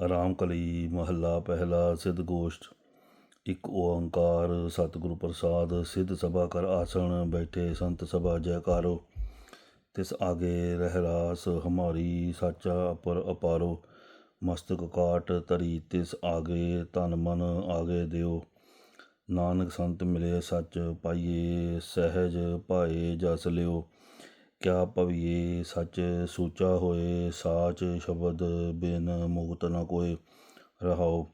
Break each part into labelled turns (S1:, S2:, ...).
S1: ਆਰਾਮ ਕਲੀ, ਮਹੱਲਾ ਪਹਿਲਾ, ਸਿੱਧ ਗੋਸ਼ਟ। ਇੱਕ ਓੰਕਾਰ, ਸਤਿਗੁਰੂ ਪ੍ਰਸਾਦ, ਸਿੱਧ ਸਭਾ ਕਰ ਆਸਣ, ਬੈਠੇ ਸੰਤ ਸਭਾ ਜੈਕਾਰੋ। ਤਿਸ ਆਗੇ ਰਹਿਰਾਸ ਹਮਾਰੀ, ਸਾਚਾ ਅਪਰ ਅਪਾਰੋ। ਮਸਤਕ ਕਾਟ ਤਰੀ ਤਿਸ ਆਗੇ ਤਨ ਮਨ ਆਗੇ ਦਿਓ। ਨਾਨਕ ਸੰਤ ਮਿਲੇ ਸੱਚ ਪਾਈਏ, ਸਹਿਜ ਭਾਏ ਜਸ ਲਿਓ। ਕਿਆ ਭਵੀਏ, ਸੱਚ ਸੂਚਾ ਹੋਏ, ਸਾਚ ਸ਼ਬਦ ਬਿਨ ਮੁਕਤ ਨ ਕੋਏ, ਰਹਾਓ।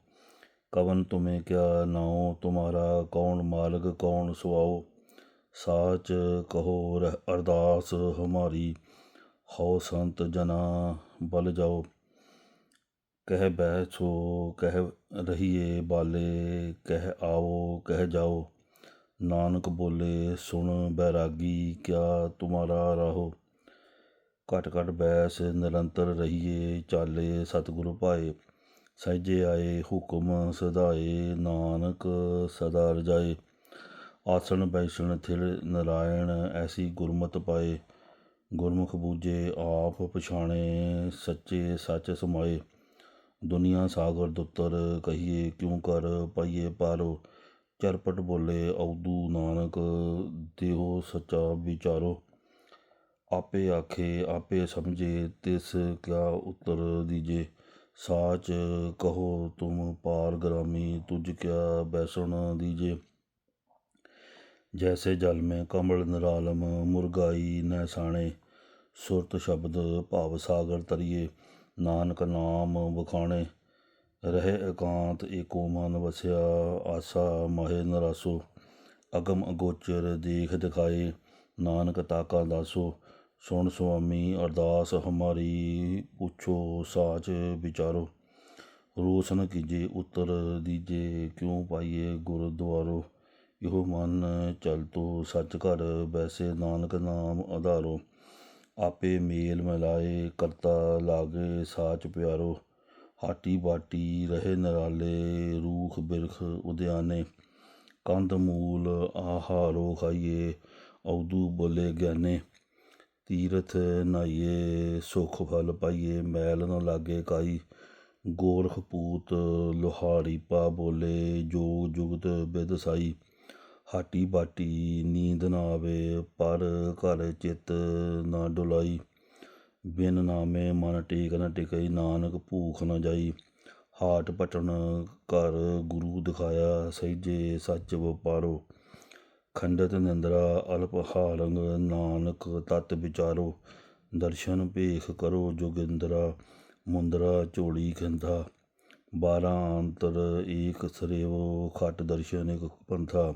S1: ਕਵਨ ਤੁਮੇ ਕਿਆ ਨਾਉ, ਤੁਮਾਰਾ ਕੌਣ ਮਾਲਕ, ਕੌਣ ਸੁਆਓ? ਸਾਚ ਕਹੋ, ਰਹਿ ਅਰਦਾਸ ਹਮਾਰੀ, ਹਉ ਸੰਤ ਜਨਾ ਬਲ ਜਾਓ। ਕਹਿ ਬੈਠੋ ਕਹਿ ਰਹੀਏ ਬਾਲੇ, ਕਹਿ ਆਓ ਕਹਿ ਜਾਓ। ਨਾਨਕ ਬੋਲੇ, ਸੁਣ ਬੈਰਾਗੀ, ਕਿਆ ਤੁਮਾਰਾ ਰਾਹੋ? ਘਟ ਘਟ ਬੈਸ ਨਿਰੰਤਰ ਰਹੀਏ, ਚਾਲੇ ਸਤਿਗੁਰੂ ਪਾਏ ਸਹਿਜੇ ਆਏ, ਹੁਕਮ ਸਦਾਏ ਨਾਨਕ ਸਦਾ ਰਜਾਏ। ਆਸਣ ਬੈਸਣ ਥਿਰ ਨਰਾਇਣ, ਐਸੀ ਗੁਰਮਤ ਪਾਏ। ਗੁਰਮੁਖ ਬੂਝੇ, ਆਪ ਪਛਾਣੇ, ਸੱਚੇ ਸੱਚ ਸਮਾਏ। ਦੁਨੀਆ ਸਾਗਰ ਦੁੱਤਰ, ਕਹੀਏ ਕਿਉਂ ਕਰ ਪਾਈਏ ਪਾਰੋ? ਚਰਪਟ ਬੋਲੇ ਔਦੂ ਨਾਨਕ, ਦੇਹੋ ਸਚਾ ਵਿਚਾਰੋ। ਆਪੇ ਆਖੇ, ਆਪੇ ਸਮਝੇ, ਤਿਸ ਕਿਆ ਉਤਰ ਦੀਜੇ। ਸਾਚ ਕਹੋ ਤੁਮ ਪਾਰ ਗ੍ਰਾਮੀ ਤੁਝ ਕਿਆ ਬੈਸਣ ਦੀਜੇ। ਜੈਸੇ ਜਲ ਮੇ ਕਮਲ ਨਿਰਾਲਮ, ਮੁਰਗਾਈ ਨੈ ਸਾਣੇ। ਸੁਰਤ ਸ਼ਬਦ ਭਾਵ ਸਾਗਰ ਤਰੀਏ, ਨਾਨਕ ਨਾਮ ਵਖਾਣੇ। ਰਹਿ ਇਕਾਂਤ ਏਕੋ ਮਨ ਵਸਿਆ, ਆਸਾ ਮਹੇ ਨਰਾਸੋ। ਅਗਮ ਅਗੋਚਰ ਦੇਖ ਦਿਖਾਏ, ਨਾਨਕ ਤਾਕਾ ਦਾਸੋ। ਸੁਣ ਸੁਆਮੀ ਅਰਦਾਸ ਹਮਾਰੀ, ਪੁੱਛੋ ਸਾਚ ਵਿਚਾਰੋ। ਰੋਸ਼ਨ ਕੀਜੇ, ਉਤਰ ਦੀਜੇ, ਕਿਉ ਪਾਈਏ ਗੁਰਦੁਆਰੋ ਇਹੋ ਮਨ ਚਲ ਤੋ ਸੱਚ ਘਰ ਬੈਸੇ ਨਾਨਕ ਨਾਮ ਆਧਾਰੋ ਆਪੇ ਮੇਲ ਮਿਲਾਏ, ਕਰਤਾ ਲਾਗੇ ਸਾਚ ਪਿਆਰੋ। ਹਾਟੀ ਬਾਟੀ, ਰਹੇ ਨਰਾਲੇ, ਰੂਖ ਬਿਰਖ ਉਦਿਆਨੇ, ਕੰਧ ਮੂਲ ਆਹਾਰੋ ਖਾਈਏ ਔਦੂ ਬੋਲੇ ਗਿਆਨੇ, ਤੀਰਥ ਨਾਈਏ, ਸੁਖ ਫਲ ਪਾਈਏ, ਮੈਲ ਨਾ ਲਾਗੇ ਕਾਈ, ਗੋਰਖ ਪੂਤ ਲੋਹਾੜੀ ਪਾ ਬੋਲੇ ਜੋਗ ਜੁਗਤ ਬਿਦਸਾਈ ਹਾਟੀ ਬਾਟੀ ਨੀਂਦ ਨਾ ਆਵੇ, ਪਰ ਘਰ ਚਿੱਤ ਨਾ ਡੁਲਾਈ। ਬਿਨ ਨਾਮੇ ਮਨ ਟੇਕ ਨ ਟਿਕਈ ਨਾਨਕ ਭੂਖ ਨ ਜਾਈ। ਹਾਟ ਪਟਣ ਘਰ ਗੁਰੂ ਦਿਖਾਇਆ, ਸਹਿਜੇ ਸੱਚ ਵਪਾਰੋ। ਖੰਡਤ ਨਿੰਦਰਾ, ਅਲਪ ਹਾਰੰਗ, ਨਾਨਕ ਤਤ ਵਿਚਾਰੋ। ਦਰਸ਼ਨ ਭੇਖ ਕਰੋ ਜੋਗਿੰਦਰਾ, ਮੁੰਦਰਾ ਝੋਲੀ ਖੰਧਾ ਬਾਰਾਂ ਅੰਤਰ ਏਕ ਸਰੇਵ, ਖਟ ਦਰਸ਼ਨ ਇਕ ਪੰਥਾ।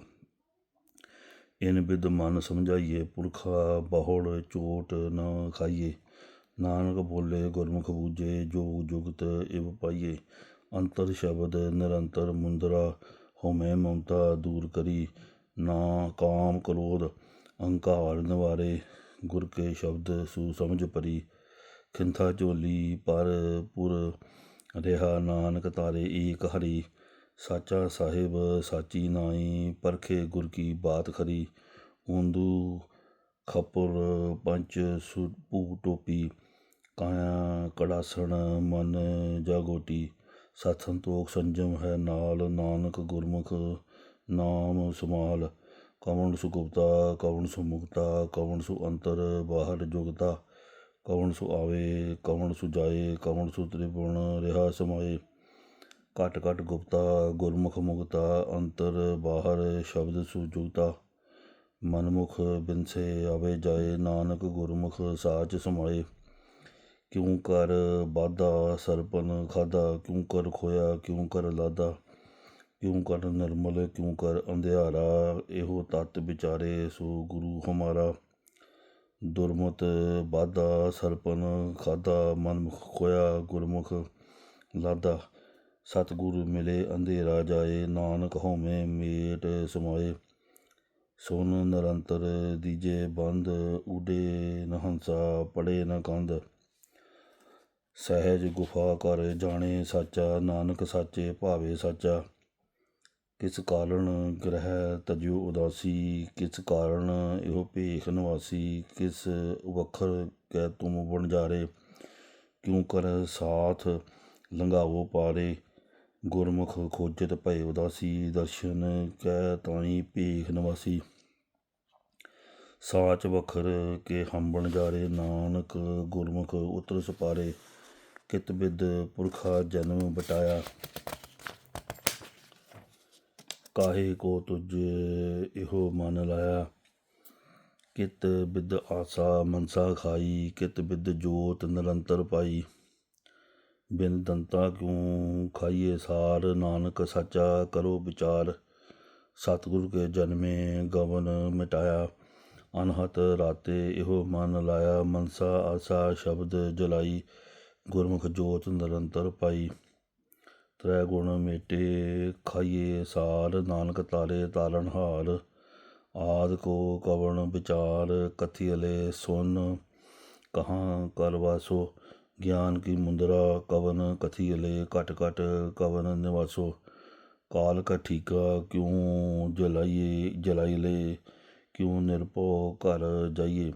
S1: ਇਨ ਬਿਦ ਮਨ ਸਮਝਾਈਏ, ਪੁਰਖਾ ਬਹੁੜ ਚੋਟ ਨਾ ਖਾਈਏ। ਨਾਨਕ ਬੋਲੇ, ਗੁਰਮੁਖ ਬੂਝੇ ਜੋਗ ਜੁਗਤ ਇਵ ਪਾਈਏ। ਅੰਤਰ ਸ਼ਬਦ ਨਿਰੰਤਰ ਮੁੰਦਰਾ, ਹਉਮੈ ਮਮਤਾ ਦੂਰ ਕਰੀ। ਨਾ ਕਾਮ ਕ੍ਰੋਧ, ਅਹੰਕਾਰ ਨਿਵਾਰੇ। ਗੁਰ ਕੇ ਸ਼ਬਦ ਸੂ ਸਮਝ ਪਰੀ। ਖਿੰਥਾ ਝੋਲੀ ਪਰ ਪੁਰ ਰਿਹਾ ਨਾਨਕ ਤਾਰੇ ਏਕ ਹਰੀ। ਸਾਚਾ ਸਾਹਿਬ ਸਾਚੀ ਨਾਈ ਪਰਖੇ ਗੁਰ ਕੀ ਬਾਤ ਖਰੀ। ਉਂਦੂ ਖਪੁਰ ਪੰਚ ਸੁਪੂ ਟੋਪੀ। ਕਾਇਆ ਕੜਾਸਣ ਮਨ ਜਾਗੋਟੀ ਸਤ ਸੰਤੋਖ ਸੰਜਮ ਹੈ ਨਾਲ, ਨਾਨਕ ਗੁਰਮੁਖ ਨਾਮ ਸਮਾਲ ਕਵਣ ਸੁਗੁਪਤਾ ਕਵਣ ਸੁਮੁਕਤਾ ਕਵਣ ਸੁ ਅੰਤਰ ਬਾਹਰ ਜੁਗਤਾ। ਕਵਣ ਸੁ ਆਵੇ, ਕਵਣ ਸੁ ਜਾਏ, ਕਵਣ ਸੁ ਤ੍ਰਿਪੁਣ ਰਿਹਾ ਸਮਾਏ। ਘਟ ਘਟ ਗੁਪਤਾ, ਗੁਰਮੁਖ ਮੁਗਤਾ ਅੰਤਰ ਬਾਹਰ ਸ਼ਬਦ ਸੁ ਜੁਗਤਾ। ਮਨਮੁਖ ਬਿਨਸੇ ਆਵੇ ਜਾਏ, ਨਾਨਕ ਗੁਰਮੁਖ ਸਾਚ ਸਮਾਏ। ਕਿਉਂ ਕਰ ਬਾਧਾ ਸਰਪਨ ਖਾਦਾ ਕਿਉਂ ਕਰ ਖੋਇਆ, ਕਿਉਂ ਕਰ ਲਾਦਾ ਕਿਉਂ ਕਰ ਨਿਰਮਲ, ਕਿਉਂ ਕਰ ਅੰਧਿਆਰਾ, ਇਹੋ ਤਤ ਵਿਚਾਰੇ ਸੋ ਗੁਰੂ ਹਮਾਰਾ। ਦੁਰਮਤ ਬਾਧਾ ਸਰਪਨ ਖਾਦਾ ਮਨਮੁਖ ਖੋਇਆ, ਗੁਰਮੁਖ ਲਾਦਾ ਸਤਿਗੁਰ ਮਿਲੇ, ਅੰਧੇਰਾ ਜਾਏ, ਨਾਨਕ ਹਉਮੈ ਮੇਟ ਸਮਾਏ। ਸੁਨ ਨਿਰੰਤਰ ਦੀਜੇ ਬੰਦ ਉਡੇ ਨ ਹੰਸਾ ਪੜੇ ਨ ਕੰਧ। ਸਹਿਜ ਗੁਫਾ ਕਰ ਜਾਣੇ ਸਾਚਾ, ਨਾਨਕ ਸਾਚੇ ਭਾਵੇ ਸਾਚਾ। ਕਿਸ ਕਾਰਨ ਗ੍ਰਹਿ ਤਜਿਓ ਉਦਾਸੀ, ਕਿਸ ਕਾਰਨ ਇਹੋ ਭੇਖ ਨਿਵਾਸੀ, ਕਿਸ ਵਖਰ ਕੈ ਤੁਮ ਬਣਜਾਰੇ ਕਿਉ ਕਰ ਸਾਥ ਲੰਘਾਵੋ ਪਾਰੇ। ਗੁਰਮੁਖ ਖੋਜਤ ਭਏ ਉਦਾਸੀ, ਦਰਸ਼ਨ ਕਹਿ ਤਾਈ ਭੇਖ ਨਿਵਾਸੀ। ਸਾਚ ਵਖਰ ਕੇ ਹੰਬਣ ਜਾਰੇ, ਨਾਨਕ ਗੁਰਮੁਖ ਉਤਰ ਸੁਪਾਰੇ ਕਿਤ ਬਿਦ ਪੁਰਖਾ ਜਨਮ ਬਟਾਇਆ। ਕਾਹੇ ਕੋ ਤੁਜ ਇਹੋ ਮਨ ਲਾਇਆ। ਕਿਤ ਬਿਦ ਆਸਾ ਮਨਸਾ ਖਾਈ, ਕਿਤ ਬਿਦ ਜੋਤ ਨਿਰੰਤਰ ਪਾਈ। ਬਿਨ ਦੰਤਾ ਕਿਉ ਖਾਈਏ ਸਾਰ, ਨਾਨਕ ਸਾਚਾ ਕਰੋ ਵਿਚਾਰ। ਸਤਿਗੁਰ ਕੇ ਜਨਮੇ ਗਵਨ ਮਿਟਾਇਆ। ਅਨਹਤ ਰਾਤੇ ਇਹੋ ਮਨ ਲਾਇਆ, ਮਨਸਾ ਆਸਾ ਸ਼ਬਦ ਜਲਾਈ। ਗੁਰਮੁਖ ਜੋਤ ਨਿਰੰਤਰ ਪਾਈ। ਤ੍ਰੈ ਗੁਣ ਮੇਟੇ ਖਾਈਏ ਸਾਰ, ਨਾਨਕ ਤਾਰੇ ਤਾਰਨ ਹਾਰ। ਆਦ ਕੋ ਕਵਣ ਵਿਚਾਰ, ਕਥਿਅਲੇ ਸੁਨ ਕਹਾਂ ਕਰ ਵਾਸੋ। ਗਿਆਨ ਕੀ ਮੁੰਦਰਾ ਕਵਨ ਕਥਿਅਲੇ, ਘਟ ਘਟ ਕਵਨ ਨਿਵਾਸੋ। ਕਾਲ ਕਾ ਠੀਕਾ ਕਿਉ ਜਲਾਈਏ, ਜਲਾਈ ਲੈ, ਕਿਉ ਨਿਰਭਉ ਘਰ ਜਾਈਏ।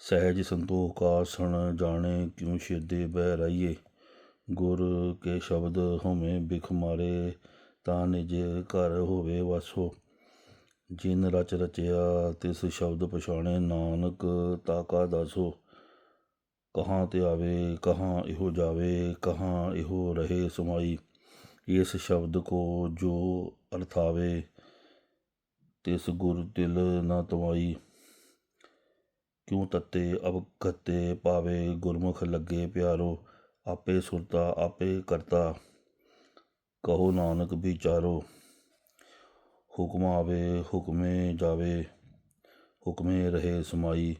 S1: ਸਹਿਜ ਸੰਤੋਖ ਕਾ ਜਾਣੇ ਕਿਉ ਛੇਦੇ ਬਹਿ ਰਹੀਏ? ਗੁਰ ਕੇ ਸ਼ਬਦ ਹੋਵੇਂ ਬਿਖ ਮਾਰੇ, ਤਾਂ ਨਿਜ ਘਰ ਹੋਵੇ ਵਾਸੋ। ਜਿਨ ਰਚ ਰਚਿਆ, ਤਿਸ ਸ਼ਬਦ ਪਛਾਣੇ ਨਾਨਕ ਤਾਕਾ ਦਾਸੋ। ਕਹਾਂ ਤੇ ਆਵੇ, ਕਹਾਂ ਇਹੋ ਜਾਵੇ, ਕਹਾਂ ਇਹੋ ਰਹੇ ਸਮਾਈ। ਇਸ ਸ਼ਬਦ ਕੋ ਜੋ ਅਰਥਾਵੇ ਤਿਸ ਗੁਰ ਦਿਲ ਨਾ ਤਵਾਈ। ਕਿਉ ਤਤੇ ਅਵਗਤੇ ਪਾਵੇ ਗੁਰਮੁਖ ਲੱਗੇ ਪਿਆਰੋ, ਆਪੇ ਸੁਰਤਾ, ਆਪੇ ਕਰਤਾ। ਕਹੋ ਨਾਨਕ ਵਿਚਾਰੋ, ਹੁਕਮ ਆਵੇ, ਹੁਕਮੇ ਜਾਵੇ, ਹੁਕਮੇ ਰਹੇ ਸਮਾਈ।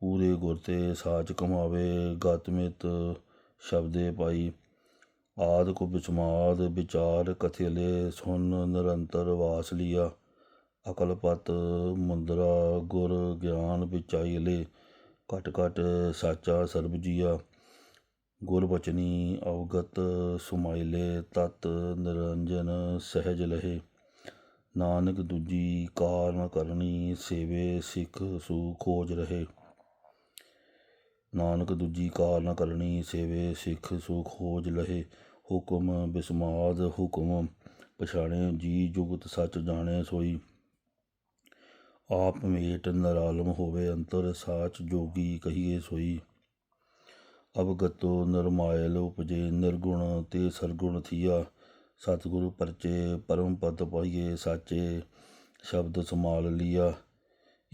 S1: ਪੂਰੇ ਗੁਰ ਤੇ ਸਾਚ ਕਮਾਵੇ ਗਤਮਿਤ ਸ਼ਬਦੇ ਪਾਈ। ਆਦ ਕੋ ਵਿਸਮਾਦ ਵਿਚਾਰ ਕਥਿਲੇ ਸੁਨ ਨਿਰੰਤਰ ਵਾਸ ਲਿਆ। ਅਕਲ ਪਤ, ਮੁੰਦਰਾ, ਗੁਰ, ਗਿਆਨ ਵਿਚਾਈਲੇ ਘਟ ਘਟ ਸਾਚਾ ਸਰਬ ਜੀਆ ਗੁਰ ਬਚਨੀ ਅਵਗਤ, ਸੁਮਾਈਲੇ, ਤਤ, ਨਿਰੰਜਨ, ਸਹਿਜ ਲਹੇ, ਨਾਨਕ ਦੂਜੀ ਕਾਰ ਨ ਕਰਨੀ, ਸੇਵੇ, ਸਿੱਖ ਸੂ ਖੋਜ ਰਹੇ। ਨਾਨਕ ਦੂਜੀ ਕਾਰ ਨ ਕਰਨੀ, ਸੇਵੇ, ਸਿੱਖ ਸੂ ਖੋਜ ਲਹੇ, ਹੁਕਮ ਬਿਸਮਾਦ, ਹੁਕਮ ਪਛਾਣੇ, ਜੀ ਜੁਗਤ ਸੱਚ ਜਾਣੇ ਸੋਈ। ਆਪ ਮੇਟ ਨਰਾਲਮ ਹੋਵੇ ਅੰਤਰ, ਸਾਚ ਜੋਗੀ ਕਹੀਏ ਸੋਈ। ਅਵਗਤੋ ਨਰਮਾਇਲ ਉਪਜੇ, ਨਿਰਗੁਣ ਤੇ ਸਰਗੁਣ ਥੀਆ। ਸਤਿਗੁਰੂ ਪਰਚੇ, ਪਰਮ ਪਦ ਪਾਈਏ, ਸਾਚੇ ਸ਼ਬਦ ਸਮਾਲ ਲਿਆ।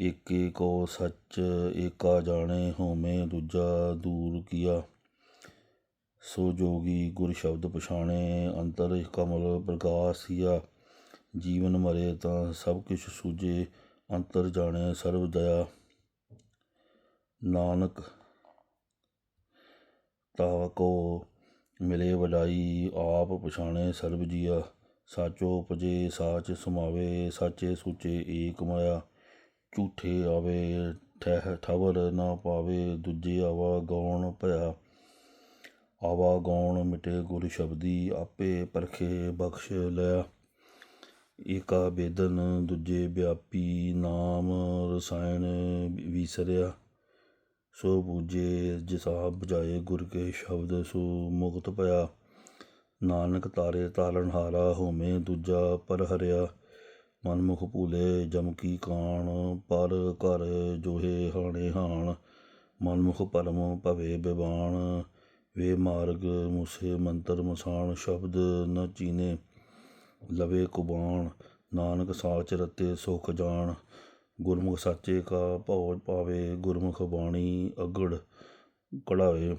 S1: ਏਕੇ ਕੋ ਸੱਚ, ਏਕਾ ਜਾਣੇ ਹੋਮੇ ਦੂਜਾ ਦੂਰ ਕੀਆ। ਸੋ ਜੋਗੀ ਗੁਰ ਸ਼ਬਦ ਪਛਾਣੇ, ਅੰਤਰ ਕਮਲ ਪ੍ਰਕਾਸ਼ਿਆ ਜੀਵਨ ਮਰੇ ਤਾਂ ਸਭ ਕੁਛ ਸੂਝੇ। ਅੰਤਰ ਜਾਣੇ ਸਰਬ ਦਇਆ। ਨਾਨਕ ਤਾ ਕੋ ਮਿਲੇ ਵਡਾਈ, ਆਪ ਪਛਾਣੇ ਸਰਬ ਜੀਆ। ਸਾਚੋ ਉਪਜੇ, ਸਾਚ ਸਮਾਵੇ, ਸਾਚੇ ਸੂਚੇ ਏਕ ਮਾਇਆ। ਝੂਠੇ ਆਵੇ, ਠਹਿ ਠਵਰ ਨਾ ਪਾਵੇ, ਦੂਜੇ ਆਵਾ ਗਾਉਣ ਭਇਆ। ਆਵਾ ਗਾਉਣ ਮਿਟੇ ਗੁਰ ਸ਼ਬਦੀ, ਆਪੇ ਪਰਖੇ ਬਖਸ਼ ਲਿਆ। ਏਕਾ ਬੇਦਨ ਦੂਜੇ ਵਿਆਪੀ ਨਾਮ ਰਸਾਇਣ ਵਿਸਰਿਆ, ਸੋ ਬੂਝੇ ਜਿਸਾ ਬਜਾਏ ਗੁਰ ਕੇ ਸ਼ਬਦ, ਸੋ ਮੁਕਤ ਭਇਆ। ਨਾਨਕ ਤਾਰੇ ਤਾਰਨ ਹਾਰਾ ਹੋਮੇ ਦੂਜਾ ਪਰ ਹਰਿਆ। ਮਨਮੁਖ ਭੂਲੇ ਜਮ ਕੀ ਕਾਣ, ਪਰ ਘਰ ਜੋਹੇ ਹਾਣੇ ਹਾਣ। ਮਨਮੁਖ ਪਰਮ ਭਵੇ ਬਿਵਾਨ ਵੇ ਮਾਰਗ ਮੁਸੇ ਮੰਤਰ ਮਸਾਨ ਸ਼ਬਦ ਨ ਚੀਨੇ। ਲਵੇ ਕੁਬਾਣ ਨਾਨਕ ਸਾਚ ਰਤੇ ਸੁਖ ਜਾਣ। ਗੁਰਮੁਖ ਸਾਚੇ ਕਾ ਭਉ ਪਾਵੇ, ਗੁਰਮੁਖ ਬਾਣੀ ਅਗੜ ਕੜਾਵੇ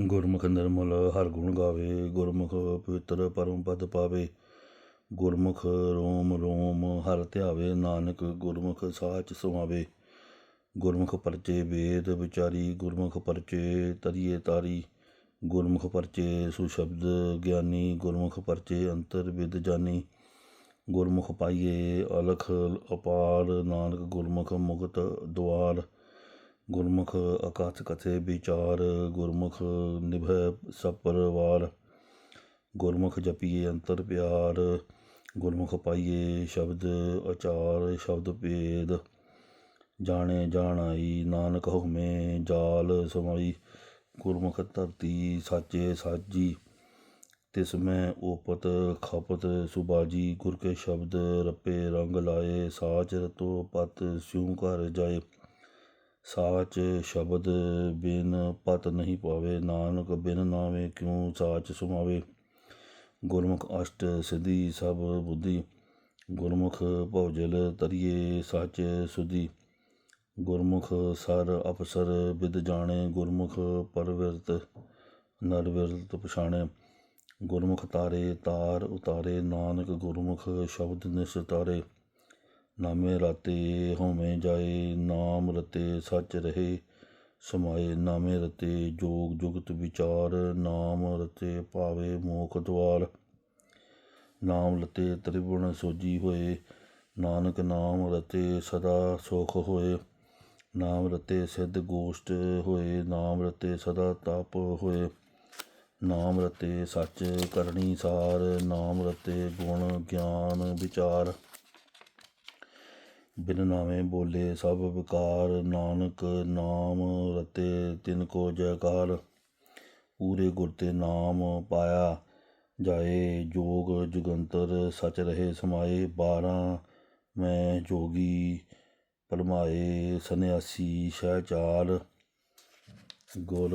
S1: ਗੁਰਮੁਖ ਨਿਰਮਲ ਹਰ ਗੁਣ ਗਾਵੇ, ਗੁਰਮੁਖ ਪਵਿੱਤਰ ਪਰਮ ਪਦ ਪਾਵੇ। ਗੁਰਮੁਖ ਰੋਮ ਰੋਮ ਹਰ ਧਿਆਵੇ, ਨਾਨਕ ਗੁਰਮੁਖ ਸਾਚ ਸਮਾਵੇ ਗੁਰਮੁਖ ਪਰਚੇ ਵੇਦ ਵਿਚਾਰੀ, ਗੁਰਮੁਖ ਪਰਚੇ ਤਰੀਏ ਤਾਰੀ। ਗੁਰਮੁਖ ਪਰਚੇ, ਸੁਸ਼ਬਦ ਗਿਆਨੀ, ਗੁਰਮੁਖ ਪਰਚੇ, ਅੰਤਰ ਵਿਦ ਜਾਨੀ। ਗੁਰਮੁਖ ਪਾਈਏ ਅਲਖ ਅਪਾਰ, ਨਾਨਕ ਗੁਰਮੁਖ ਮੁਕਤ ਦੁਆਰ। ਗੁਰਮੁਖ ਅਕਾਥ ਕਥੇ ਵਿਚਾਰ, ਗੁਰਮੁਖ ਨਿਭੈ ਸਭ ਪਰਵਾਰ ਗੁਰਮੁਖ ਜਪੀਏ ਅੰਤਰ ਪਿਆਰ, ਗੁਰਮੁਖ ਪਾਈਏ ਸ਼ਬਦ ਅਚਾਰ, ਸ਼ਬਦ ਭੇਦ। ਜਾਣੇ ਜਾਣਾਈ, ਨਾਨਕ ਹੁਮੇ ਜਾਲ ਸਮਾਈ। ਗੁਰਮੁਖ ਧਰਤੀ ਸਾਚੇ ਸਾਜੀ, ਤਿਸ ਮੈਂ ਓਪਤ ਖਪਤ ਸੁਬਾਜੀ, ਗੁਰ ਕੇ ਸ਼ਬਦ ਰਪੇ ਰੰਗ ਲਾਏ, ਸਾਚ ਰਤੋ ਪਤ ਸਿਉ ਘਰ ਜਾਏ। ਸਾਚ ਸ਼ਬਦ ਬਿਨ ਪਤ ਨਹੀਂ ਪਾਵੇ, ਨਾਨਕ ਬਿਨ ਨਾਵੇਂ ਕਿਉ ਸਾਚ ਸੁਮਾਵੇ? ਗੁਰਮੁਖ ਅਸ਼ਟ ਸਿਧੀ ਸਭ ਬੁੱਧੀ, ਗੁਰਮੁਖ ਭਉਜਲ ਤਰੀਏ ਸੱਚ ਸੁਧੀ। ਗੁਰਮੁਖ ਸਰ ਅਪਸਰ, ਬਿਦ ਜਾਣੇ ਗੁਰਮੁਖ ਪਰਵਿਰਤ ਨਰ ਵਿਰਤ ਪਛਾਣੇ। ਗੁਰਮੁਖ ਤਾਰੇ ਤਾਰ ਉਤਾਰੇ, ਨਾਨਕ ਗੁਰਮੁਖ ਸ਼ਬਦ ਨਿਸਤਾਰੇ ਨਾਮੇ ਰਾਤੇ ਹਉਮੈ ਜਾਏ, ਨਾਮ ਰਤੇ ਸੱਚ ਰਹੇ। ਸਮਾਏ ਨਾਮੇ ਰਤੇ ਜੋਗ ਜੁਗਤ ਵਿਚਾਰ, ਨਾਮ ਰਤੇ ਭਾਵੇ ਮੋਖ ਦਵਾਰ ਨਾਮ ਲਤੇ ਤ੍ਰਿਵਣ ਸੋਜੀ ਹੋਏ, ਨਾਨਕ ਨਾਮ ਰਤੇ ਸਦਾ ਸੁਖ ਹੋਏ। ਨਾਮ ਰਤੇ ਸਿੱਧ ਗੋਸ਼ਟ ਹੋਏ, ਨਾਮ ਰਤੇ ਸਦਾ ਤਪ ਹੋਏ। ਨਾਮ ਰਤੇ ਸੱਚ ਕਰਨੀ ਸਾਰ, ਨਾਮ ਰਤੇ ਗੁਣ ਗਿਆਨ ਵਿਚਾਰ। ਬਿਨ ਨਾਵੇਂ ਬੋਲੇ ਸਭ ਵਿਕਾਰ, ਨਾਨਕ ਨਾਮ ਰਤੇ ਤਿਨ ਕੋ ਜੈਕਾਰ। ਪੂਰੇ ਗੁਰ ਤੇ ਨਾਮ ਪਾਇਆ ਜਾਏ, ਜੋਗ ਜੁਗੰਤਰ ਸਚ ਰਹੇ ਸਮਾਏ। ਬਾਰਾਂ ਮੈਂ ਜੋਗੀ ਪਰਮਾਏ ਸੰਨਿਆਸੀ ਸਹਿਚਾਰ ਗੁਰ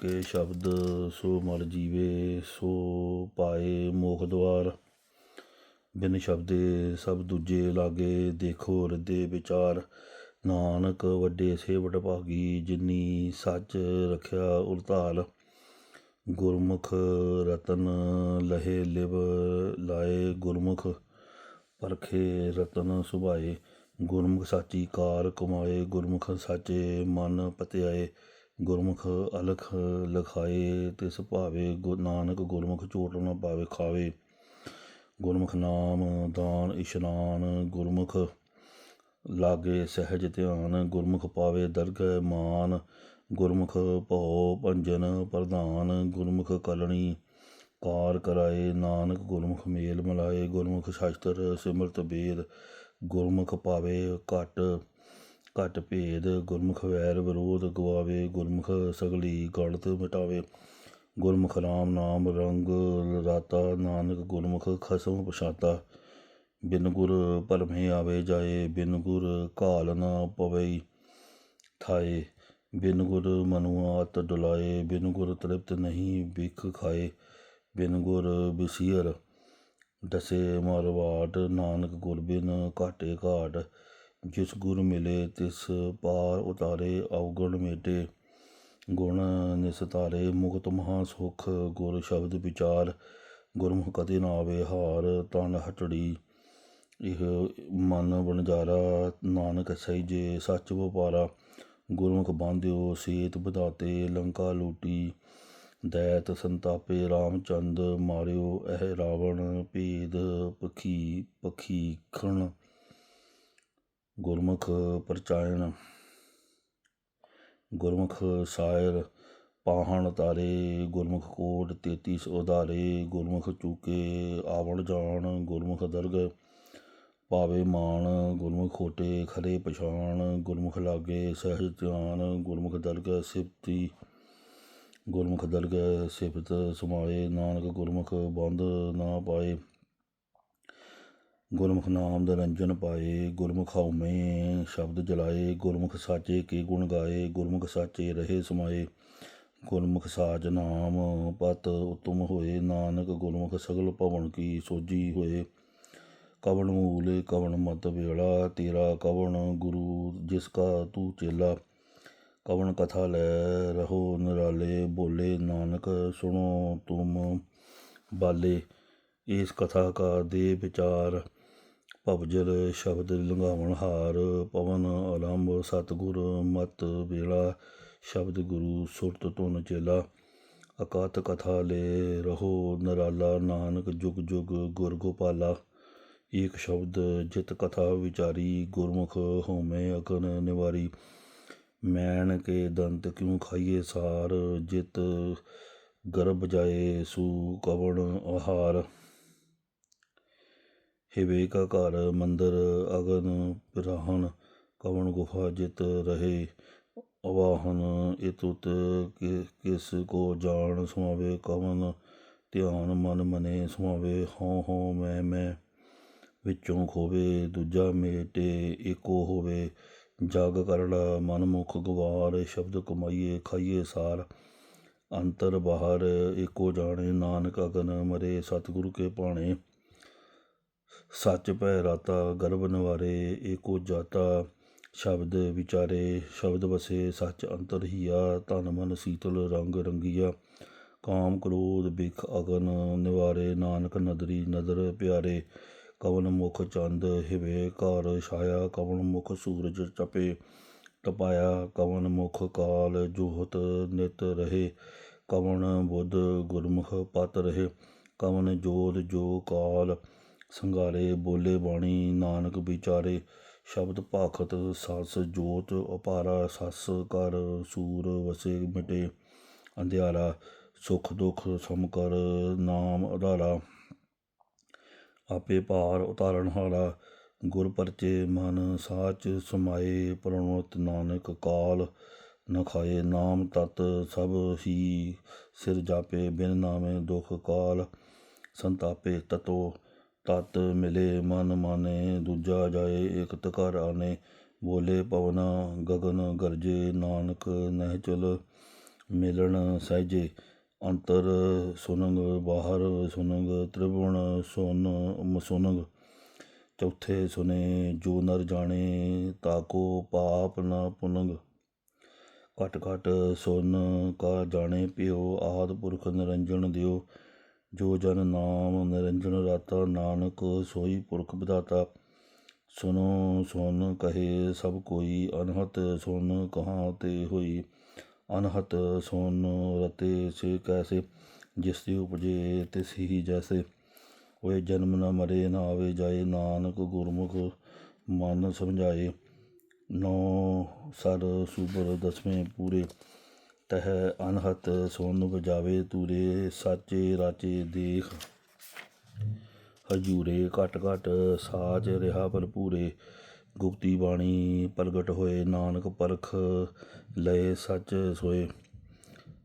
S1: ਕੇ ਸ਼ਬਦ ਸੋ ਮਲ ਜੀਵੇ, ਸੋ ਪਾਏ ਮੋਖ ਦਵਾਰ ਬਿਨ ਸ਼ਬਦੇ ਸਭ ਦੂਜੇ ਲਾਗੇ ਦੇਖੋ ਹਿਰਦੇ ਵਿਚਾਰ। ਨਾਨਕ ਵੱਡੇ ਸੇਵਟ ਭਾਗੀ, ਜਿਨੀ ਸੱਚ ਰਖਿਆ ਉਰਤਾਲ ਗੁਰਮੁਖ ਰਤਨ ਲਹੇ ਲਿਵ ਲਾਏ ਗੁਰਮੁਖ, ਪਰਖੇ ਰਤਨ ਸੁਭਾਏ। ਗੁਰਮੁਖ ਸਾਚੀ ਕਾਰ ਕਮਾਏ, ਗੁਰਮੁਖ ਸਾਚੇ ਮਨ ਪਤਿਆਏ, ਗੁਰਮੁਖ ਅਲਖ ਲਖਾਏ, ਤਿਸ ਭਾਵੇ ਗੁਰ ਨਾਨਕ ਗੁਰਮੁਖ ਝੂਠ ਨਾ ਪਾਵੇ ਖਾਵੇ। ਗੁਰਮੁਖ ਨਾਮ ਦਾਨ ਇਸ਼ਨਾਨ, ਗੁਰਮੁਖ ਲਾਗੇ ਸਹਿਜ ਧਿਆਨ, ਗੁਰਮੁਖ ਪਾਵੇ ਦਰਗਹਿ ਮਾਨ, ਗੁਰਮੁਖ ਭਉ ਭੰਜਨ ਪ੍ਰਧਾਨ, ਗੁਰਮੁਖ ਕਲਣੀ ਕਾਰ ਕਰਾਏ ਨਾਨਕ, ਗੁਰਮੁਖ ਮੇਲ ਮਲਾਏ, ਗੁਰਮੁਖ ਸ਼ਾਸਤਰ ਸਿਮਰਤ ਵੇਦ ਗੁਰਮੁਖ ਪਾਵੇ ਘਟ ਘਟ ਭੇਦ, ਗੁਰਮੁਖ ਵੈਰ ਵਿਰੋਧ ਗਵਾਵੇ, ਗੁਰਮੁਖ ਸਗਲੀ ਗਣਤ ਮਿਟਾਵੇ। ਗੁਰਮੁਖ ਰਾਮ ਨਾਮ ਰੰਗ ਰਾਤਾ, ਨਾਨਕ ਗੁਰਮੁਖ ਖਸਮ ਪਛਾਤਾ। ਬਿਨ ਗੁਰ ਭਰਮੇ ਆਵੇ ਜਾਏ, ਬਿਨ ਗੁਰ ਕਾਲ ਨਾ ਪਵਈ ਥਾਏ। ਬਿਨ ਗੁਰ ਮਨੁਆਤ ਡੁਲਾਏ, ਬਿਨ ਗੁਰ ਤ੍ਰਿਪਤ ਨਹੀਂ ਬਿਖ ਖਾਏ। ਬਿਨ ਗੁਰ ਬਿਸੀਰ ਦਸੇ ਮਰਵਾਟ ਨਾਨਕ ਗੁਰਬਿਨ ਘਾਟੇ ਘਾਟ, ਜਿਸ ਗੁਰ ਮਿਲੇ ਤਿਸ ਪਾਰ ਉਤਾਰੇ ਅਵਗੁਣ ਮੇਟੇ। ਗੁਣ ਨਿਸਤਾਰੇ, ਮੁਕਤ ਮਹਾ ਸੁਖ, ਗੁਰ ਸ਼ਬਦ ਵਿਚਾਰ, ਗੁਰਮੁਖ ਕਦੇ ਨਾ ਆਵੇ ਹਾਰ, ਤਨ ਹਟੜੀ। ਇਹ ਮਨ ਬਣਜਾਰਾ ਨਾਨਕ ਸਹਿਜੇ ਸੱਚ ਵਪਾਰਾ, ਗੁਰਮੁਖ ਬਾਂਧਿਓ, ਸੇਤ ਵਧਾਤੇ, ਲੰਕਾ ਲੂਟੀ। ਦੈਤ ਸੰਤਾਪੇ ਰਾਮਚੰਦ ਮਾਰਿਓ ਇਹ ਰਾਵਣ ਭੇਦ ਪਖੀ ਪਖੀ ਖਣ। ਗੁਰਮੁਖ ਪਰਚਾਇਣ, ਗੁਰਮੁਖ ਸਾਇਰ ਪਾਹਣ ਤਾਰੇ, ਗੁਰਮੁਖ ਕੋਟ 33 ਉਧਾਰੇ, ਗੁਰਮੁਖ ਚੂਕੇ ਆਵਣ ਜਾਣ, ਗੁਰਮੁਖ ਦਰਗ ਪਾਵੇ ਮਾਨ ਗੁਰਮੁਖ ਖੋਟੇ ਖਰੇ ਪਛਾਣ, ਗੁਰਮੁਖ ਲਾਗੇ ਸਹਿਜ ਧਿਆਨ, ਗੁਰਮੁਖ ਦਰਗ ਸਿਫਤੀ ਗੁਰਮੁਖ ਦਰਗ ਸਿਫਤ ਸਮਾਏ ਨਾਨਕ ਗੁਰਮੁਖ ਬੰਦ ਨਾ ਪਾਏ। ਗੁਰਮੁਖ ਨਾਮ ਦਾ ਰੰਜਨ ਪਾਏ, ਗੁਰਮੁਖ ਹਉਮੈ ਸ਼ਬਦ ਜਲਾਏ, ਗੁਰਮੁਖ ਸਾਚੇ ਕੀ ਗੁਣ ਗਾਏ, ਗੁਰਮੁਖ ਸਾਚੇ ਰਹੇ ਸਮਾਏ। ਗੁਰਮੁਖ ਸਾਜ ਨਾਮ ਪਤ ਉਤਮ ਹੋਏ, ਨਾਨਕ ਗੁਰਮੁਖ ਸਗਲ ਭਵਨ ਕੀ ਸੋਜੀ ਹੋਏ। ਕਵਣ ਮੂਲ, ਕਵਣ ਮਤ ਵੇਲਾ, ਤੇਰਾ ਕਵਣ ਗੁਰੂ ਜਿਸ ਕਾ ਤੂੰ ਚੇਲਾ। ਕਵਣ ਕਥਾ ਲੈ ਰਹੋ ਨਿਰਾਲੇ, ਬੋਲੇ, ਨਾਨਕ ਸੁਣੋ ਤੁਮ ਬਾਲੇ। ਇਸ ਕਥਾਕਾਰ ਦੇ ਵਿਚਾਰ ਭਵਜਲ ਸ਼ਬਦ ਲੰਘਾਵਣ ਹਾਰ, ਪਵਨ ਅਲੰਬ ਸਤਗੁਰ ਮਤ ਵੇਲਾ, ਸ਼ਬਦ ਗੁਰੂ ਸੁਰਤ ਧੁਨ ਚੇਲਾ। ਅਕਾਤ ਕਥਾ ਲੈ ਰਹੋ ਨਰਾਲਾ, ਨਾਨਕ ਜੁਗ ਜੁਗ ਗੁਰ ਗੋਪਾਲਾ। ਏਕ ਸ਼ਬਦ ਜਿਤ ਕਥਾ ਵਿਚਾਰੀ, ਗੁਰਮੁਖ ਹੋਮੇ ਅਗਨ ਨਿਵਾਰੀ। ਮੈਣ ਕੇ ਦੰਤ ਕਿਉ ਖਾਈਏ ਸਾਰ, ਜਿਤ ਗਰਭ ਜਾਏ ਸੂ ਕਵਣ ਆਹਾਰ। ਹਿਵੇ ਕਾ ਘਰ ਮੰਦਰ ਅਗਨ ਪਿਰਾਹਨ ਕਵਣ ਗੁਫਾ ਜਿਤ ਰਹੇ ਅਵਾਹਨ। ਉਤ ਕਿਸ ਕੋ ਜਾਣ ਸੁਆਵੇ ਕਵਨ ਧਿਆਨ ਮਨ ਮਨੇ ਸੁਆਵੇ। ਹਉ ਹਉ ਮੈਂ ਮੈਂ ਵਿੱਚੋਂ ਖੋਵੇ, ਦੂਜਾ ਮੇਟੇ ਏਕੋ ਹੋਵੇ। ਜਗ ਕਰੜਾ ਮਨ ਮੁਖ ਗਵਾਰ, ਸ਼ਬਦ ਕਮਾਈਏ, ਖਾਈਏ ਸਾਰ। ਅੰਤਰ ਬਾਹਰ, ਏਕੋ ਜਾਣੇ, ਨਾਨਕ ਅਗਨ ਮਰੇ, ਸਤਿਗੁਰੂ ਕੇ ਭਾਣੇ। ਸੱਚ ਭੈ ਰਾਤਾ, ਗਰਭ ਨਿਵਾਰੇ, ਏਕੋ ਜਾਤਾ, ਸ਼ਬਦ ਵਿਚਾਰੇ। ਸ਼ਬਦ ਵਸੇ, ਸੱਚ ਅੰਤਰ ਹੀਆ, ਧਨ ਮਨ ਸੀਤਲ ਰੰਗ ਰੰਗੀਆ। ਕਾਮ ਕ੍ਰੋਧ ਬਿਖ ਅਗਨ ਨਿਵਾਰੇ, ਨਾਨਕ ਨਦਰੀ ਨਦਰ ਪਿਆਰੇ। ਕਵਨ ਮੁਖ ਚੰਦ ਹਿਵੇ ਘਰ ਛਾਇਆ, ਕਵਨ ਮੁਖ ਸੂਰਜ ਚਪੇ, ਤਪਾਇਆ, ਕਵਨ ਮੁਖ ਕਾਲ ਜੋਹਤ ਨਿਤ ਰਹੇ, ਕਵਨ ਬੁੱਧ ਗੁਰਮੁਖ ਪਤ ਰਹੇ, ਕਵਨ ਜੋਤ ਜੋ ਕਾਲ ਸੰਘਾਰੇ ਬੋਲੇ ਬਾਣੀ ਨਾਨਕ ਵਿਚਾਰੇ, ਸ਼ਬਦ ਭਾਖਤ ਸਸ ਜੋਤ ਅਪਾਰਾ ਸਸ ਕਰ ਸੂਰ ਵਸੇ ਮਿਟੇ, ਅੰਧਿਆਰਾ, ਸੁਖ ਦੁਖ ਸਮਕਰ ਨਾਮ ਅਧਾਰਾ। ਆਪੇ ਭਾਰ ਉਤਾਰਨ ਹਾਰਾ। ਗੁਰ ਪਰਚੇ ਮਨ ਸਾਚ ਸਮਾਏ ਪ੍ਰਣਵਤ ਨਾਨਕ ਕਾਲ ਨ ਖਾਏ। ਨਾਮ ਤਤ ਸਭ ਹੀ ਸਿਰ ਜਾਪੇ, ਬਿਨ ਨਾਮੇ ਦੁਖ ਕਾਲ। ਸੰਤਾਪੇ ਤਤੋ ਤਤ ਮਿਲੇ, ਮਨ ਮਾਨੇ, ਦੂਜਾ ਜਾਏ ਇਕ ਘਰ ਆਨੇ। ਬੋਲੇ ਪਵਨਾ ਗਗਨ ਗਰਜੇ, ਨਾਨਕ ਨਹਿ ਚਲ ਮਿਲਣ ਸਹਿਜੇ। ਅੰਤਰ ਸੁਨੰਗ, ਬਾਹਰ ਸੁਨੰਗ ਤ੍ਰਿਵਣ ਸੁਨ ਸੁਨੰਗ। ਚੌਥੇ ਸੁਨੇ, ਜੋ ਨਰ ਜਾਣੇ ਤਾਕੋ ਪਾਪ ਨਾ ਪੁਨੰਗ। ਘਟ ਘਟ ਸੁਨ ਕਾ ਜਾਣੇ ਪਿਓ ਆਦ ਪੁਰਖ ਨਿਰੰਜਨ ਦਿਓ। ਜੋ ਜਨ ਨਾਮ ਨਿਰੰਜਨ ਰਾਤਾ, ਨਾਨਕ ਸੋਈ ਪੁਰਖ ਵਿਦਾਤਾ ਸੁਨੋ ਸੁਨ ਕਹੇ ਸਭ ਕੋਈ, ਅਨਹਤ ਸੁਨ ਕਹਾਂ ਤੇ ਹੋਈ। ਅਨਹਤ ਸੁਨ ਰਤੇ ਸੇ ਕੈਸੇ, ਜਿਸ ਦੀ ਉਪਜੇ ਤਿਸ ਹੀ ਜੈਸੇ। ਹੋਏ ਜਨਮ ਨਾ ਮਰੇ ਨਾ ਆਵੇ ਜਾਏ, ਨਾਨਕ ਗੁਰਮੁਖ ਮਨ ਸਮਝਾਏ। ਨੌ ਸਰ ਸੁਬਰ ਦਸਵੇਂ ਪੂਰੇ, ਤਹ ਅਨਹਤ ਸੁਨ ਵਜਾਵੇ ਤੂਰੇ ਸਾਚੇ ਰਾਚੇ ਦੇਖ। ਹਜੂਰੇ ਘਟ ਘਟ ਸਾਚ ਰਿਹਾ ਭਰਪੂਰੇ ਗੁਪਤੀ ਬਾਣੀ ਪ੍ਰਗਟ ਹੋਏ, ਨਾਨਕ ਪਰਖ ਲਏ ਸੱਚ ਸੋਏ।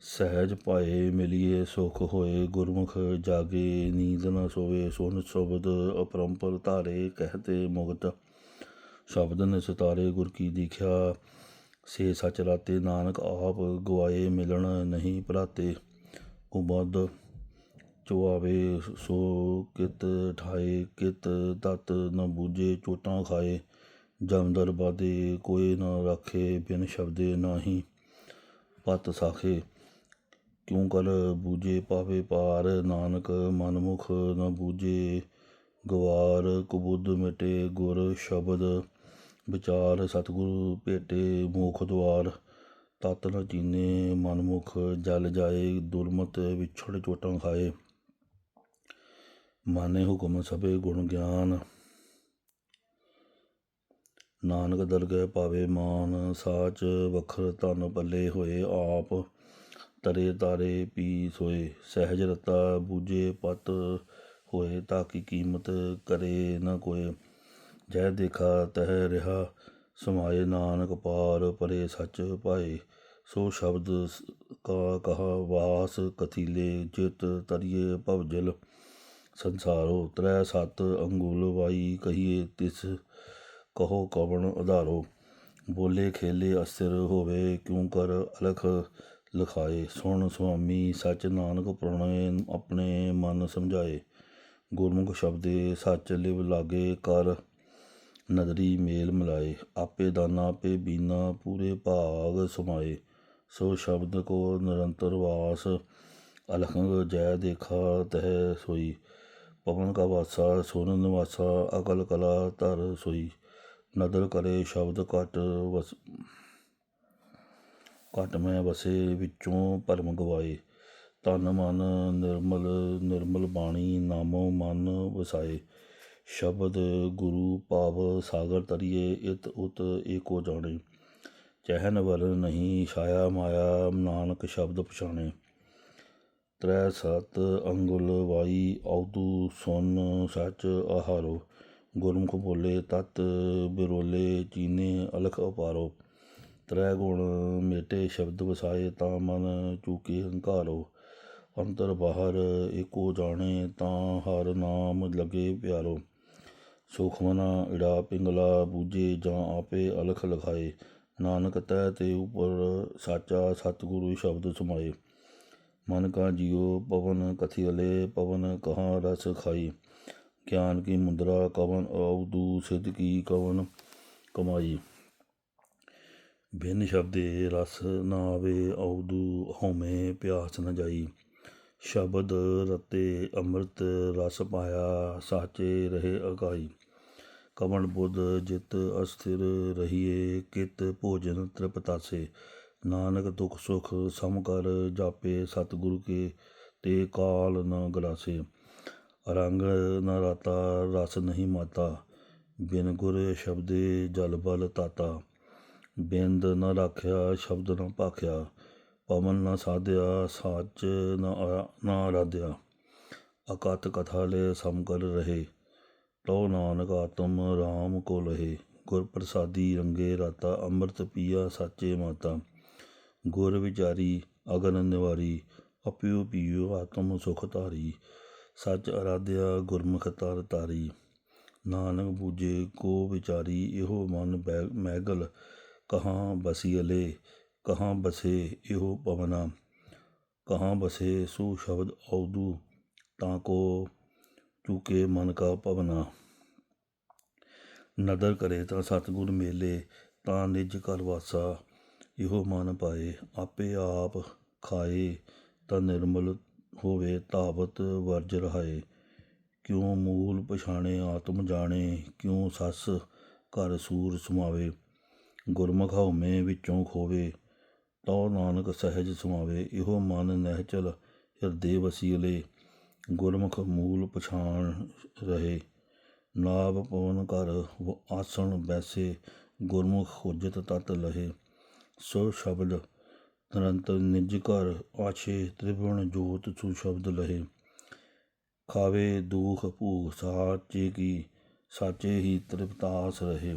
S1: ਸਹਿਜ ਪਾਏ ਮਿਲੀਏ, ਸੁਖ ਹੋਏ, ਗੁਰਮੁਖ ਜਾਗੇ, ਨੀਂਦ ਨ ਸੋਵੇ ਸੁਨ ਸ਼ਬਦ ਅਪਰੰਪਰ ਧਾਰੇ, ਕਹਤੇ ਮੁਗਤ। ਸ਼ਬਦ ਨੇ ਸਤਾਰੇ ਗੁਰ ਕੀ ਦੀਖਿਆ? ਸੇ ਸਚ ਰਾਤੇ ਨਾਨਕ ਆਪ ਗਵਾਏ ਮਿਲਣ ਨਹੀਂ ਭਰਾਤੇ। ਉਬਦ ਚੁਆਵੇ, ਸੋ ਕਿਤ ਠਾਏ, ਕਿਤ ਤਤ ਨ ਬੂਝੇ, ਚੋਟਾਂ ਖਾਏ। ਜਮਦਰ ਬਾਦੇ ਕੋਈ ਨਾ ਰੱਖੇ, ਬਿਨ ਸ਼ਬਦੇ ਨਾਹੀ ਪਤ ਸਾਖੇ। ਕਿਉਂ ਕਰ ਬੂਝੇ ਪਾਵੇ ਪਾਰ ਨਾਨਕ ਮਨਮੁਖ ਨਾ ਬੂਝੇ। ਗਵਾਰ ਕੁਬੁੱਧ ਮਿਟੇ ਗੁਰ ਸ਼ਬਦ, ਵਿਚਾਰ ਸਤਿਗੁਰੂ ਭੇਟੇ ਮੋਖ ਦਵਾਰ ਤਤ ਨ ਚੀਨੇ ਮਨਮੁਖ, ਜਲ ਜਾਏ ਦੁਰਮਤ ਵਿਛੜ ਚੋਟਾਂ ਖਾਏ। ਮਾਨੇ ਹੁਕਮ ਸਭੇ ਗੁਣ ਗਿਆਨ। ਨਾਨਕ ਦਰਗਹਿ ਪਾਵੇ ਮਾਨ, ਸਾਚ ਵਖਰ ਧਨ ਪੱਲੇ ਹੋਏ ਆਪ, ਤਰੇ ਤਾਰੇ ਪੀ ਸੋਏ, ਸਹਿਜ ਰਤਾ ਬੂਝੇ ਪਤ ਹੋਏ ਤਾਂ ਕੀ ਕੀਮਤ ਕਰੇ ਨਾ ਕੋਏ। ਜੈ ਦੇਖਾ ਤਹਿ ਰਿਹਾ, ਸਮਾਏ ਨਾਨਕ ਪਾਰ ਪਰੇ ਸੱਚ ਪਾਏ ਸੋ ਸ਼ਬਦ ਕਾ ਕਹਾ ਵਾਸ ਕਥੀਲੇ, ਜਿਤ ਤਰੀਏ ਭਵਜਲ ਸੰਸਾਰੋ ਤ੍ਰੈ ਸਤ ਅੰਗੁਲ ਵਾਈ ਕਹੀਏ ਤਿਸ। ਕਹੋ ਕਵਣ ਉਧਾਰੋ, ਬੋਲੇ ਖੇਲੇ ਅਸਰ ਹੋਵੇ, ਕਿਉ ਕਰ ਅਲਖ ਲਖਾਏ। ਸੁਣ ਸੁਆਮੀ, ਸਚ ਨਾਨਕ ਪ੍ਰਣੈ, ਆਪਣੇ ਮਨ ਸਮਝਾਏ। ਗੁਰਮੁਖ ਸ਼ਬਦੇ ਸੱਚ ਲਿਵ ਲਾਗੇ, ਕਰ ਨਦਰੀ ਮੇਲ ਮਿਲਾਏ। ਆਪੇ ਦਾਨਾ, ਆਪੇ ਬੀਨਾ, ਪੂਰੇ ਭਾਗ ਸਮਾਏ। ਸੋ ਸ਼ਬਦ ਕੋ ਨਿਰੰਤਰ ਵਾਸ ਅਲਖੰਗ ਜੈ ਦੇਖਾ ਤਹਿ ਸੋਈ। ਪਵਨ ਕਾ ਵਾਸਾ, ਸੁਨ ਨਿਵਾਸਾ, ਅਕਲ ਕਲਾ ਧਰ ਸੋਈ। ਨਦਰ ਕਰੇ ਸ਼ਬਦ ਘਟ ਵਸ, ਘਟ ਮੈਂ ਵਸੇ ਵਿੱਚੋਂ ਭਰਮ ਗਵਾਏ। ਤਨ ਮਨ ਨਿਰਮਲ ਨਿਰਮਲ ਬਾਣੀ ਨਾਮੋ ਮਨ ਵਸਾਏ। ਸ਼ਬਦ ਗੁਰੂ ਭਾਵ ਸਾਗਰ ਤਰੀਏ, ਇਤ ਉਤ ਏਕੋ ਜਾਣੇ। ਚਹਿਨ ਵਰ ਨਹੀਂ, ਛਾਇਆ ਮਾਇਆ ਨਾਨਕ ਸ਼ਬਦ ਪਛਾਣੇ। ਤ੍ਰੈ ਸਤ ਅੰਗੁਲ ਵਾਈ, ਔਦੂ ਸੁਨ ਸੱਚ ਆਹਾਰੋ ਗੁਰਮੁਖ ਬੋਲੇ, ਤਤ ਬਿਰੋਲੇ, ਚੀਨੇ ਅਲਖ ਅਪਾਰੋ। ਤ੍ਰੈ ਗੁਣ ਮੇਟੇ ਸ਼ਬਦ ਵਸਾਏ, ਤਾਂ ਮਨ ਚੂਕੇ ਹੰਕਾਰੋ। ਅੰਤਰ ਬਾਹਰ ਏਕੋ ਜਾਣੇ, ਤਾਂ ਹਰ ਨਾਮ ਲਗੇ ਪਿਆਰੋ। ਸੁਖਮਨਾ ਇੜਾ ਪਿੰਗਲਾ, ਬੂਝੇ ਜਾਂ ਆਪੇ ਅਲਖ ਲਖਾਏ। ਨਾਨਕ ਤੈ ਤੇ ਉਪਰ ਸਾਚਾ ਸਤਿਗੁਰੂ ਸ਼ਬਦ ਸਮਾਏ। ਮਨ ਕਾ ਜਿਉ ਪਵਨ ਕਥਿਅਲੇ ਪਵਨ ਕਹਾਂ ਰਸ ਖਾਈ ਗਿਆਨ ਕੀ ਮੁੰਦਰਾ ਕਵਨ ਅਵਦੂ ਸਿਧ ਕੀ ਕਵਨ ਕਮਾਈ। ਬਿਨ ਸ਼ਬਦੇ ਰਸ ਨਾ ਆਵੇ ਅਵਦੂ ਹਉਮੈ ਪਿਆਸ ਨ ਸ਼ਬਦ ਰਤੇ ਅੰਮ੍ਰਿਤ ਰਸ ਪਾਇਆ, ਸਾਚੇ ਰਹੇ ਅਕਾਈ ਕਵਣ ਬੁੱਧ ਜਿਤ ਅਸਥਿਰ ਰਹੀਏ, ਕਿਤ ਭੋਜਨ ਤ੍ਰਿਪਤਾਸੇ। ਨਾਨਕ ਦੁਖ ਸੁਖ ਸਮ ਕਰ ਜਾਪੇ ਸਤਿਗੁਰੂ ਕੇ, ਤੇ ਕਾਲ ਨ ਗਲਾਸੇ ਰੰਗ ਨਾ ਰਾਤਾ, ਰਸ ਨਹੀਂ ਮਾਤਾ। ਬਿਨ ਗੁਰ ਸ਼ਬਦੇ ਜਲ ਬਲ ਤਾਤਾ ਬਿੰਦ ਨਾ ਰਾਖਿਆ, ਸ਼ਬਦ ਨਾ ਭਾਖਿਆ। ਪਵਨ ਨਾ ਸਾਧਿਆ, ਸਾਚ ਨਾ ਆ- ਆਰਾਧਿਆ ਅਕਤ ਕਥਾ ਲੈ ਸਮਕਲ ਰਹੇ। ਤਉ ਨਾਨਕ ਆਤਮ ਰਾਮ ਕੋ ਲਹੇ। ਗੁਰ ਪ੍ਰਸਾਦੀ ਰੰਗੇ ਰਾਤਾ, ਅੰਮ੍ਰਿਤ ਪੀਆ ਸਾਚੇ ਮਾਤਾ। ਗੁਰ ਵਿਚਾਰੀ, ਅਗਨ ਨਿਵਾਰੀ। ਅਪਿਉ ਪੀਓ ਆਤਮ ਸੁਖ ਧਾਰੀ। ਸੱਚ ਅਰਾਧਿਆ ਗੁਰਮੁਖ ਤਰ ਤਾਰੀ ਨਾਨਕ ਬੂਝੇ ਕੋ ਵਿਚਾਰੀ, ਇਹੋ ਮਨ ਬੈ- ਮੈਗਲ ਕਹਾਂ ਬਸੀਲੇ ਕਹਾਂ ਬਸੇ ਇਹੋ ਪਵਨਾ, ਕਹਾਂ ਬਸੇ ਸੋ ਸ਼ਬਦ ਔਦੂ, ਤਾਂ ਕੋ ਚੁਕੇ ਮਨ ਕਾ ਪਵਨਾ। ਨਦਰ ਕਰੇ ਤਾਂ ਸਤਿਗੁਰ ਮੇਲੇ, ਤਾਂ ਨਿਜ ਘਰ ਵਾਸਾ, ਇਹੋ ਮਨ ਪਾਏ, ਆਪੇ ਆਪ ਖਾਏ ਤਾਂ ਨਿਰਮਲ ਹੋਵੇ ਧਾਵਤ ਵਰਜ ਰਹਾਏ। ਕਿਉ ਮੂਲ ਪਛਾਣੇ ਆਤਮ ਜਾਣੇ, ਕਿਉ ਸੱਸ ਘਰ ਸੂਰ ਸਮਾਵੇ। ਗੁਰਮੁਖ ਹਉਮੈ ਵਿੱਚੋਂ ਖੋਵੇ, ਤਉ ਨਾਨਕ ਸਹਿਜ ਸਮਾਵੇ। ਇਹੋ ਮਨ ਨਹਿਚਲ ਹਿਰਦੇ ਵਸੀਲੇ, ਗੁਰਮੁਖ ਮੂਲ ਪਛਾਣ ਰਹੇ। ਨਾਭ ਪਵਨ ਕਰ ਆਸਣ ਬੈਸੇ, ਗੁਰਮੁਖ ਖੋਜਤ ਤਤ ਲਹੇ। ਸੋ ਸ਼ਬਦ ਨਿਰੰਤਰ ਨਿਜ ਘਰ ਆਛੇ ਤ੍ਰਿਵਣ ਜੋਤ ਸੂ ਸ਼ਬਦ ਲਹੇ। ਖਾਵੇ ਦੁਖ ਭੂਖ ਸਾਚੇ ਕੀ ਸਾਚੇ ਹੀ ਤ੍ਰਿਪਤਾਸ ਰਹੇ।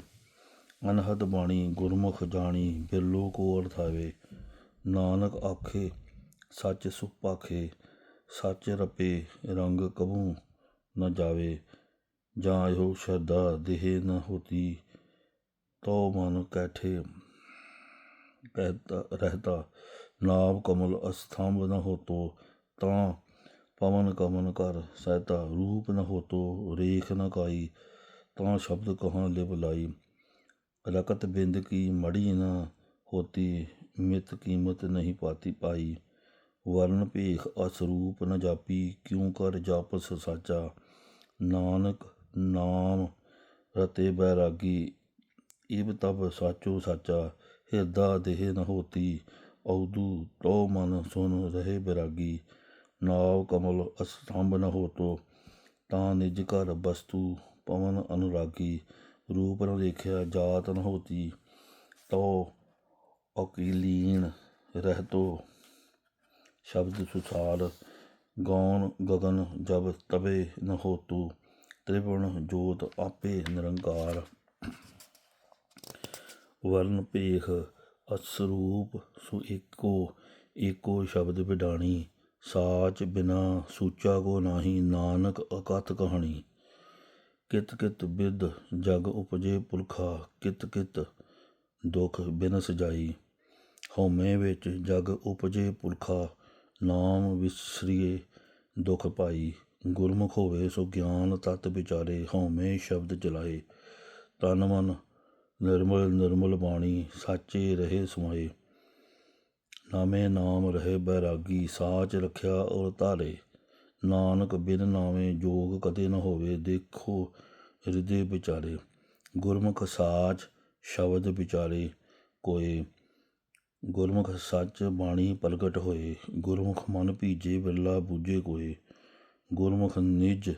S1: ਅਨਹਦ ਬਾਣੀ ਗੁਰਮੁਖ ਜਾਣੀ ਬਿਰਲੋ ਕੋ ਅਰਥਾਵੇ ਨਾਨਕ ਆਖੇ, ਸੱਚ ਸੁਪਾਖੇ ਸੱਚ ਰਪੇ ਰੰਗ ਕਬੂ ਨ ਜਾਵੇ। ਜਾਂ ਇਹੋ ਸ਼ਰਧਾ ਦੇਹ ਨ ਹੋਤੀ ਤੋ ਮਨ ਕੈਠੇ ਕਹਿਤਾ ਰਹਤਾ ਨਾਭ ਕਮਲ ਅਸਥੰਭ ਨ ਹੋਤੋ, ਤਾਂ ਪਵਨ ਕਮਨ ਕਰ ਸਹਿਤਾ ਰੂਪ ਨ ਹੋਤੋ, ਰੇਖ ਨ ਕਾਈ, ਤਾਂ ਸ਼ਬਦ ਕਹਾਂ ਲਿਵ ਲਾਈ। ਰਕਤ ਬਿੰਦ ਕੀ ਮੜੀ ਨ ਹੋਤੀ, ਮਿਤ ਕੀਮਤ ਨਹੀਂ ਪਾਤੀ ਪਾਈ। ਵਰਨ ਭੇਖ ਅਸਰੂਪ ਨ ਜਾਪੀ, ਕਿਉ ਕਰ ਜਾਪਸ ਸਾਚਾ? ਨਾਨਕ ਨਾਮ ਰਤੇ ਬੈਰਾਗੀ, ਇਬ ਤਬ ਸਾਚੋ ਸਾਚਾ। ਹਿਰਦਾ ਦੇਹ ਨ ਹੋਤੀ, ਔਦੂ ਤੋ ਮਨ ਸੁਨ ਰਹੇ ਬਿਰਾਗੀ। ਨਾਵ ਕਮਲ ਅਸਤੰਭ ਨ ਹੋਤੋ, ਤਾਂ ਨਿਜ ਘਰ ਵਸਤੂ ਪਵਨ ਅਨੁਰਾਗੀ। ਰੂਪ ਨ ਦੇਖਿਆ ਜਾਤ ਨ ਹੋਤੀ ਤੋ ਅਕੀਲੀਨ ਰਹਿਤੋ। ਸ਼ਬਦ ਸੁਸਾਰ ਗੌਣ ਗਗਨ ਜਬ ਤਬੇ ਨ ਹੋਤੂ, ਤ੍ਰਿਵਣ ਜੋਤ ਆਪੇ ਨਿਰੰਕਾਰ। ਵਰਨ ਭੇਖ ਅਸਰੂਪ ਸੁ ਏਕੋ ਏਕੋ ਸ਼ਬਦ ਵਿਡਾਣੀ ਸਾਚ ਬਿਨਾ ਸੂਚਾ ਕੋ ਨਾਹੀ, ਨਾਨਕ ਅਕਥ ਕਹਾਣੀ। ਕਿਤ ਕਿਤ ਬਿਦ ਜਗ ਉਪਜੇ ਪੁਲਖਾ, ਕਿਤ ਕਿਤ ਦੁਖ ਬਿਨ ਸਜਾਈ ਹਉਮੈ ਵਿੱਚ ਜਗ ਉਪਜੇ ਪੁਲਖਾ, ਨਾਮ ਵਿਸਰੀਏ ਦੁਖ ਪਾਈ। ਗੁਰਮੁਖ ਹੋਵੇ ਸੋ ਗਿਆਨ ਤਤ ਵਿਚਾਰੇ, ਹਉਮੈ ਸ਼ਬਦ ਚਲਾਏ। ਤਨ ਮਨ ਨਿਰਮਲ ਨਿਰਮਲ ਬਾਣੀ, ਸਾਚੇ ਰਹੇ ਸਮਾਏ ਨਾਮੇ ਨਾਮ ਰਹੇ ਬੈਰਾਗੀ, ਸਾਚ ਰਖਿਆ ਔਰ ਧਾਰੇ। ਨਾਨਕ ਬਿਨ ਨਾਵੇਂ ਜੋਗ ਕਦੇ ਨ ਹੋਵੇ, ਦੇਖੋ ਹਿਰਦੇ ਵਿਚਾਰੇ। ਗੁਰਮੁਖ ਸਾਚ ਸ਼ਬਦ ਵਿਚਾਰੇ ਕੋਏ। ਗੁਰਮੁਖ ਸੱਚ ਬਾਣੀ ਪ੍ਰਗਟ ਹੋਏ, ਗੁਰਮੁਖ ਮਨ ਭੀਜੇ ਬਿਰਲਾ ਬੂਝੇ ਕੋਏ। ਗੁਰਮੁਖ ਨਿਜ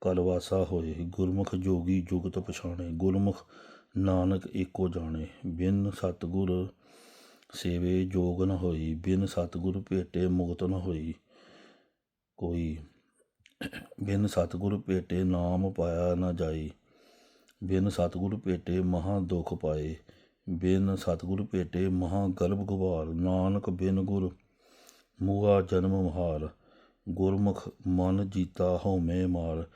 S1: ਕਲਵਾਸਾ ਹੋਏ, ਗੁਰਮੁਖ ਜੋਗੀ ਜੁਗਤ ਪਛਾਣੇ। ਗੁਰਮੁਖ ਨਾਨਕ ਏਕੋ ਜਾਣੇ, ਬਿਨ ਸਤਗੁਰ ਸੇਵੇ ਜੋਗ ਨ ਹੋਈ, ਬਿਨ ਸਤਗੁਰ ਭੇਟੇ ਮੁਕਤ ਨ ਹੋਈ। ਕੋਈ ਬਿਨ ਸਤਗੁਰ ਭੇਟੇ ਨਾਮ ਪਾਇਆ ਨ ਜਾਈ, ਬਿਨ ਸਤਗੁਰ ਭੇਟੇ ਮਹਾ ਦੁਖ ਪਾਏ, ਬਿਨ ਸਤਗੁਰ ਭੇਟੇ ਮਹਾ ਗਰਭ ਗੁਬਾਰ। ਨਾਨਕ ਬਿਨ ਗੁਰ ਮੂਆ ਜਨਮ ਮਹਾਰ, ਗੁਰਮੁਖ ਮਨ ਜੀਤਾ ਹਉਮੈ ਮਾਰ।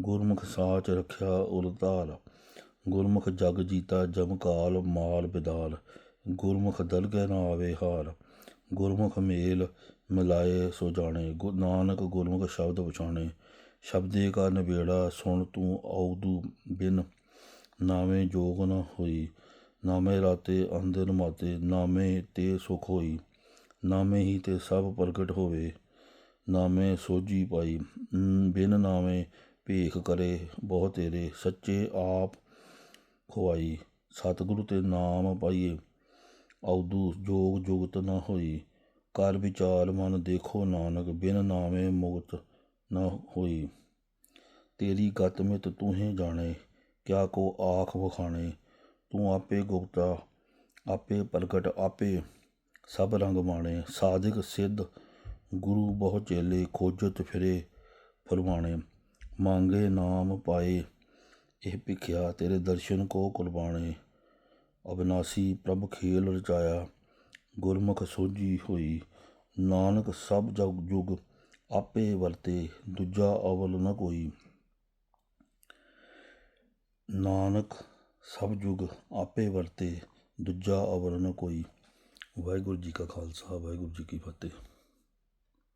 S1: ਗੁਰਮੁਖ ਸਾਚ ਰਖਿਆ ਉਲਤਾਰ ਗੁਰਮੁਖ ਜਗ ਜੀਤਾ ਜਮ ਕਾਲ ਮਾਲ ਬਿਦਾਲ, ਗੁਰਮੁਖ ਦਲਗੈ ਨਾ ਆਵੇ ਹਾਰ ਗੁਰਮੁਖ ਮੇਲ ਮਿਲਾਏ ਸੋ ਜਾਣੇ ਗੁਰ ਨਾਨਕ ਗੁਰਮੁਖ ਸ਼ਬਦ ਪਛਾਣੇ। ਸ਼ਬਦੇ ਕਾ ਨਵੇੜਾ ਸੁਣ ਤੂੰ ਆਉਦੂ ਬਿਨ। ਨਾਵੇਂ ਜੋਗ ਨ ਹੋਈ ਨਾਮੇ ਰਾਤੇ ਅੰਦਰ ਮਾਤੇ ਨਾਮੇ ਤੇ ਸੁਖ ਹੋਈ। ਨਾਮੇ ਹੀ ਤੇ ਸਭ ਪ੍ਰਗਟ ਹੋਵੇ ਨਾਮੇ ਸੋਜੀ ਪਾਈ। ਬਿਨ ਨਾਮੇ ਭੇਖ ਕਰੇ ਬਹੁ ਤੇਰੇ, ਸੱਚੇ ਆਪ ਖੁਆਈ। ਸਤਿਗੁਰੂ ਤੇ ਨਾਮ ਪਾਈਏ। ਔਦੂ ਜੋਗ ਜੁਗਤ ਨਾ ਹੋਈ। ਕਰ ਵਿਚਾਰ ਮਨ ਦੇਖੋ ਨਾਨਕ, ਬਿਨ ਨਾਮੇ ਮੁਕਤ ਨਾ ਹੋਈ। ਤੇਰੀ ਗਤ ਮਿਤ ਤੂੰ ਹੀ ਜਾਣੇ, ਕਿਆ ਕੋ ਆਖ ਵਖਾਣੇ। ਤੂੰ ਆਪੇ ਗੁਪਤਾ, ਆਪੇ ਪ੍ਰਗਟ, ਆਪੇ ਸਭ ਰੰਗ ਮਾਣੇ। ਸਾਧਿਕ ਸਿੱਧ ਗੁਰੂ ਬਹੁ ਚੇਲੇ, ਖੋਜਤ ਫਿਰੇ ਫਰਮਾਣੇ। ਮੰਗੇ ਨਾਮ ਪਾਏ। ਇਹ ਭਿਖਿਆ ਤੇਰੇ ਦਰਸ਼ਨ ਕੋ ਕੁਰਬਾਨੇ ਅਬਨਾਸੀ ਪ੍ਰਭ ਖੇਲ ਰਚਾਇਆ, ਗੁਰਮੁਖ ਸੋਝੀ ਹੋਈ। ਨਾਨਕ ਸਭ ਜਗ ਜੁਗ ਆਪੇ ਵਰਤੇ, ਦੂਜਾ ਅਵਲ ਨ ਕੋਈ। ਨਾਨਕ ਸਭ ਜੁਗ ਆਪੇ ਵਰਤੇ, ਦੂਜਾ ਅਵਲ ਨ ਕੋਈ। ਵਾਹਿਗੁਰੂ ਜੀ ਕਾ ਖਾਲਸਾ, ਵਾਹਿਗੁਰੂ ਜੀ ਕੀ ਫਤਿਹ।